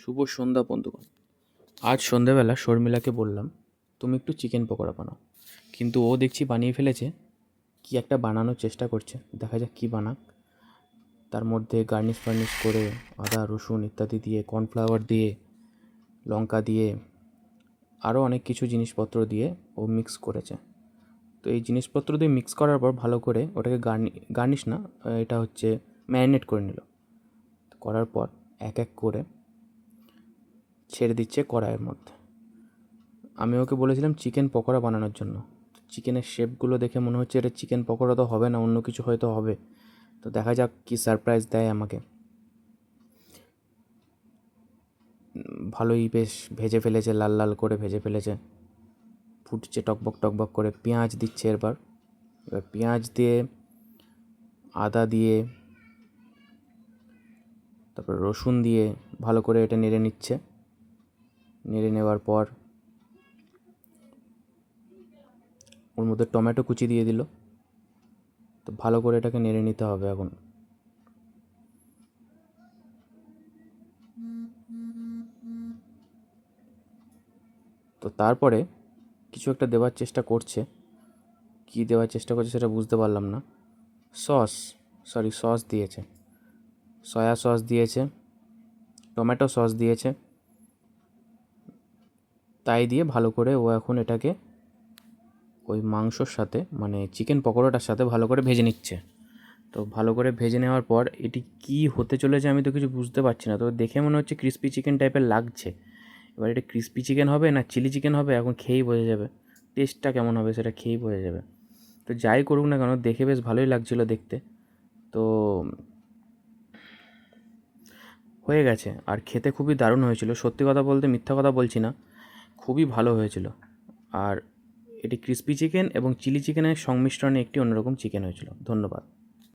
শুভ সন্ধ্যা, বন্ধুগণ। আজ সন্ধ্যাবেলা শর্মিলাকে বললাম, তুমি একটু চিকেন পকোড়া বানাও। কিন্তু ও দেখছি বানিয়ে ফেলেছে, কি একটা বানানোর চেষ্টা করছে। দেখা যাক কী বানাক। তার মধ্যে গার্নিশ ফার্নিশ করে আদা, রসুন ইত্যাদি দিয়ে, কর্নফ্লাওয়ার দিয়ে, লঙ্কা দিয়ে আরও অনেক কিছু জিনিসপত্র দিয়ে ও মিক্স করেছে। তো এই জিনিসপত্র দিয়ে মিক্স করার পর ভালো করে ওটাকে গার্নি, গার্নিশ না, এটা হচ্ছে ম্যারিনেট করে নিল। করার পর এক এক করে ছেড়ে দিচ্ছে কড়াইয়ের মধ্যে। আমি ওকে বলেছিলাম চিকেন পকোড়া বানানোর জন্য। চিকেনের শেপগুলো দেখে মনে হচ্ছে এটা চিকেন পকোড়া তো হবে না, অন্য কিছু হয়তো হবে। তো দেখা যাক কী সারপ্রাইজ দেয় আমাকে। ভালোই বেশ ভেজে ফেলেছে, লাল লাল করে ভেজে ফেলেছে। ফুটছে টকবক টকবক করে, পেঁয়াজ দিচ্ছে এরবার এবার পেঁয়াজ দিয়ে আদা দিয়ে, তারপর রসুন দিয়ে ভালো করে এটা নেড়ে নিচ্ছে। নেড়ে নেওয়ার পর ওর মধ্যে টমেটো কুচি দিয়ে দিল। তো ভালো করে এটাকে নেড়ে নিতে হবে এখন। তো তারপরে কিছু একটা দেওয়ার চেষ্টা করছে। কী দেওয়ার চেষ্টা করছে সেটা বুঝতে পারলাম না। সস সরি সস দিয়েছে। সয়া সস দিয়েছে। টমেটো সস দিয়েছে। তাই দিয়ে ভালো করে ও এখন এটাকে ওই মাংসর সাথে মানে চিকেন পকোড়াটার সাথে ভালো করে ভেজে নিচ্ছে। তো ভালো করে ভেজে নেওয়ার পর এটি কি হতে চলেছে আমি তো কিছু বুঝতে পারছি না। তো দেখে মনে হচ্ছে ক্রিস্পি চিকেন টাইপের লাগছে। এবার এটা ক্রিস্পি চিকেন হবে না চিলি চিকেন হবে? এখন খেয়েই বোঝা যাবে। টেস্টটা কেমন হবে সেটা খেয়েই বোঝা যাবে। তো যাই করুক না কেন, দেখে বেশ ভালোই লাগছিল দেখতে। তো হয়ে গেছে। আর খেতে খুবই দারুণ হয়েছিল। সত্যি কথা বলতে মিথ্যা কথা বলছি না। খুবই ভালো হয়েছিল। আর এটি ক্রিসপি চিকেন এবং চিলি চিকেনের সংমিশ্রণে একটি অন্যরকম চিকেন হয়েছিল। ধন্যবাদ।